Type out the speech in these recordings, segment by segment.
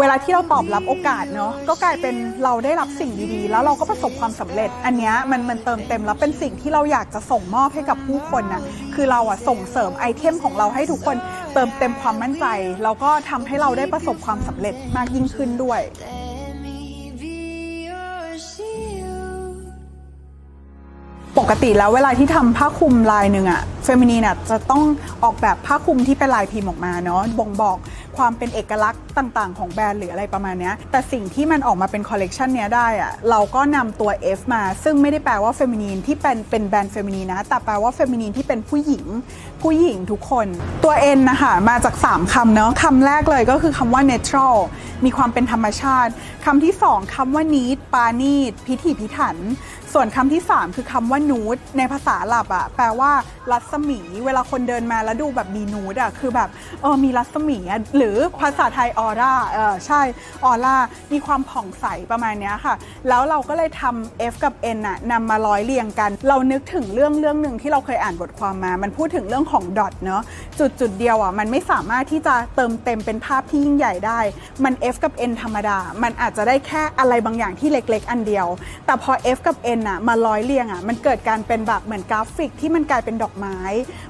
เวลาที่เราตอบรับโอกาสเนาะก็กลายเป็นเราได้รับสิ่งดีๆ แล้วเราก็ประสบความสำเร็จ อันนี้มันมันเติมเต็มแล้วเป็นสิ่งที่เราอยากจะส่งมอบให้กับผู้คนนะคือเราอะส่งเสริมไอเทมของเราให้ทุกคนเติมเต็มความมั่นใจแล้วก็ทำให้เราได้ประสบความสำเร็จมากยิ่งขึ้นด้วยปกติแล้วเวลาที่ทำผ้าคลุมลายหนึ่งอะเฟมินีนอะจะต้องออกแบบผ้าคลุมที่เป็นลายพิมพ์ออกมาเนาะบ่งบอก ความเป็นเอกลักษณ์ต่าง ๆ ของแบรนด์หรืออะไรประมาณเนี้ยแต่สิ่งที่มันออกมาเป็นคอลเลกชันเนี้ยได้อะเราก็นำตัว F มา ซึ่งไม่ได้แปลว่าเฟมินีนที่เป็นเป็นแบรนด์เฟมินีนนะแต่แปลว่าเฟมินีนที่เป็นผู้หญิง ผู้หญิงทุกคนตัว N นะคะมาจาก 3คำเนาะคำแรกเลยก็คือคำว่า natural มีความเป็นธรรมชาติคำที่ 2คำว่า neat ปานีตพิถีพิถันส่วนคำที่ 3 คือคำว่านูดในภาษาหรับอะแปลว่ารัศมี เวลาคนเดินมาแล้วดูแบบมีนูดอะคือแบบเออมีรัศมีอะหรือภาษาไทยออร่าเออใช่ออร่ามีความผ่องใสประมาณเนี้ยค่ะ แล้วเราก็เลยทำ F กับ N อะนำมาร้อยเรียงกัน เรานึกถึงเรื่องเรื่องหนึ่งที่เราเคยอ่านบทความมา มันพูดถึงเรื่องของดอทเนาะจุดจุดเดียวอะมันไม่สามารถที่จะเติมเต็มเป็นภาพที่ยิ่งใหญ่ได้ มัน F กับ N ธรรมดา มันอาจจะได้แค่อะไรบางอย่างที่เล็ก ๆ อันเดียว แต่พอ F กับ N อะมาร้อยเรียงอะมันเกิดการเป็นแบบเหมือนกราฟิกที่มันกลายเป็นดอกไม้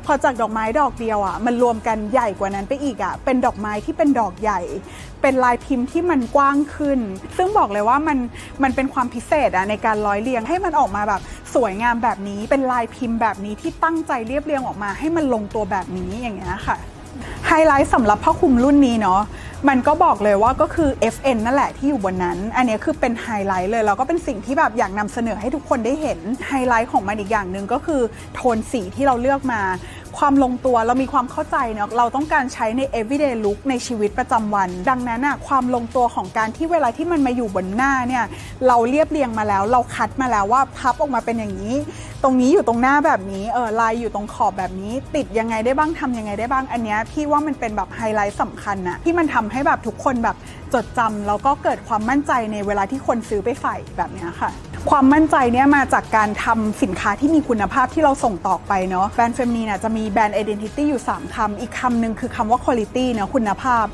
พอจากดอกไม้ดอกเดียวอะมันรวมกันใหญ่กว่านั้นไปอีกอะเป็นดอกไม้ที่เป็นดอกใหญ่ เป็นลายพิมพ์ที่มันกว้างขึ้น ซึ่งบอกเลยว่ามันมันเป็นความพิเศษอะในการร้อยเรียงให้มันออกมาแบบสวยงามแบบนี้ เป็นลายพิมพ์แบบนี้ที่ตั้งใจเรียบเรียงออกมาให้มันลงตัวแบบนี้อย่างเงี้ยค่ะ ไฮไลท์สำหรับผ้าคลุมรุ่นนี้เนาะมันก็บอกเลยว่าก็คือ FN นั่นแหละที่อยู่บนนั้น อันนี้คือเป็นไฮไลท์เลย แล้วก็เป็นสิ่งที่แบบอยากนำเสนอให้ทุกคนได้เห็นไฮไลท์ของมันอีกอย่างหนึ่งก็คือโทนสีที่เราเลือกมา ความลงตัวเรามีความเข้าใจเนาะเราต้องการใช้ใน everyday look ในชีวิตประจำวัน ดังนั้นอะความลงตัวของการที่เวลาที่มันมาอยู่บนหน้าเนี่ยเราเรียบเรียงมาแล้ว เราคัดมาแล้วว่าพับออกมาเป็นอย่างนี้ ตรงนี้อยู่ตรงหน้าแบบนี้เออลายอยู่ตรงขอบแบบนี้ ติดยังไงได้บ้างทำยังไงได้บ้างอันนี้พี่ว่ามันเป็นแบบไฮไลท์สำคัญนะที่มันทำให้แบบทุกคนแบบจดจำแล้วก็เกิดความมั่นใจในเวลาที่คนซื้อไปใส่แบบนี้ค่ะ ความมั่นใจเนี้ยมาจากการทำสินค้าที่มีคุณภาพที่เราส่งต่อไปเนาะแบรนด์เฟมนีน่ะจะมีแบรนด์ identity อยู่ 3คำอีกคำหนึ่งคือคำว่า quality เนาะคุณภาพ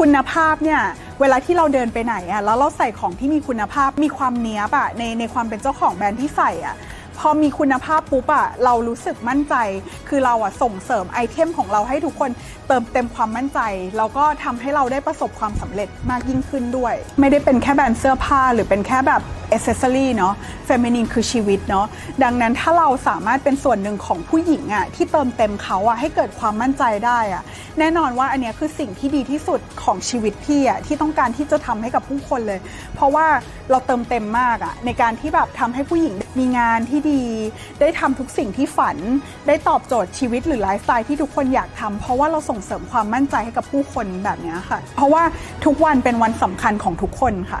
คุณภาพเนี่ยเวลาที่เราเดินไปไหนอะแล้วเราใส่ของที่มีคุณภาพมีความเนี้ยบอะในในความเป็นเจ้าของแบรนด์ที่ใส่อะพอมีคุณภาพปุ๊บอะเรารู้สึกมั่นใจ คือเราอะส่งเสริมไอเทมของเราให้ทุกคนเติมเต็มความมั่นใจ แล้วก็ทำให้เราได้ประสบความสำเร็จมากยิ่งขึ้นด้วย ไม่ได้เป็นแค่แบรนด์เสื้อผ้าหรือเป็นแค่แบบ เอเซสซอรี่เนาะเฟมินีนคือชีวิตเนาะดังนั้นถ้าเราสามารถเป็นส่วนหนึ่งของผู้หญิงอะที่เติมเต็มเขาอะให้เกิดความมั่นใจได้อะแน่นอนว่าอันเนี้ยคือสิ่งที่ดีที่สุดของชีวิตพี่อะที่ต้องการที่จะทำให้กับผู้คนเลย เพราะว่าเราเติมเต็มมากอะในการที่แบบทำให้ผู้หญิงมีงานที่ดี ได้ทำทุกสิ่งที่ฝัน ได้ตอบโจทย์ชีวิตหรือไลฟ์สไตล์ที่ทุกคนอยากทำเพราะว่าเราส่งเสริมความมั่นใจให้กับผู้คนแบบนี้ค่ะ เพราะว่าทุกวันเป็นวันสำคัญของทุกคนค่ะ